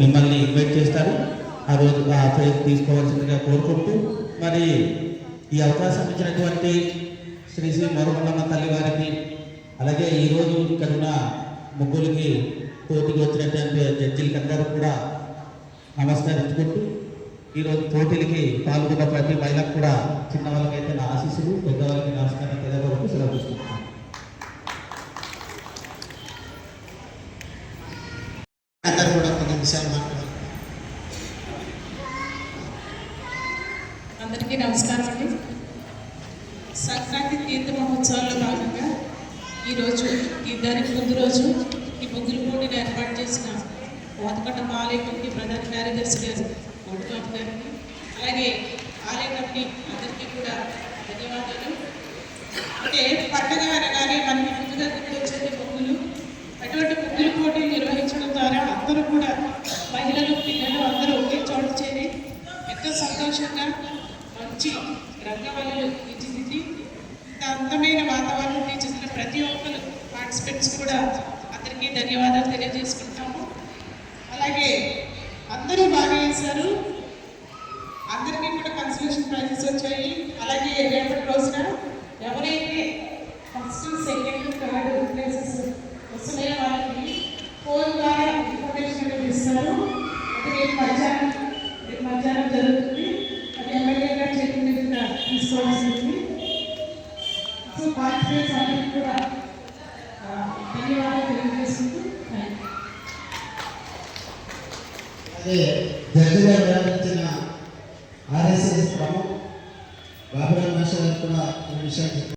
మిమ్మల్ని ఇన్వైట్ చేస్తారు. ఆ రోజు ఆ ఫైల్ తీసుకోవాల్సిందిగా కోరుకుంటూ మరి ఈ అవకాశం ఇచ్చినటువంటి శ్రీ శ్రీ మరుమల్లమ్మ తల్లి వారికి అలాగే ఈరోజు ఇక్కడ ఉన్న ముగ్గురికి పోటీకి వచ్చినటువంటి జడ్జీలకి అందరూ కూడా నమస్కరించుకుంటూ ఈరోజు పోటీలకి పాల్గొన్న ప్రతి మహిళకు కూడా చిన్న వాళ్ళకైతే నా ఆశీస్సులు పెద్దవాళ్ళకి కూడా అందరికీ నమస్కారం అండి. సంక్రాంతి తీర్థ మహోత్సవాల్లో భాగంగా ఈరోజు ఈ దానికి ముందు రోజు ఈ ముగ్గురు పోటీని ఏర్పాటు చేసిన కోతకొండ ఆలయ కమిటీ ప్రధాన కార్యదర్శి గారు కోటిబాబు గారికి అలాగే ఆలయ కమిటీ అందరికీ కూడా ధన్యవాదాలు. అంటే పండగ అనగానే మనకి ముందుగా గుర్తు మహిళలు పిల్లలు అందరూ ఒకే చోట చేరి ఎంతో సంతోషంగా మంచి రంగవల్లు తీర్చిదిద్ది ఇంత అందమైన వాతావరణం తీర్చిదిద్దిన ప్రతి ఒక్కరు పార్టిసిపెంట్స్ కూడా అందరికీ ధన్యవాదాలు తెలియజేసుకుంటాము అలాగే అందరూ బాగా చేశారు. అందరికీ కూడా కన్సలేషన్ ప్రైజెస్ వచ్చాయి. అలాగే రేపటి రోజున సో పార్టిసిపేట్స్ అందరికీ కూడా ధన్యవాదాలు తెలియజేసుకుంటూ అదే జడ్జిగా ఆర్ఎస్ఎస్ మాస్టర్ గారు కూడా విషయం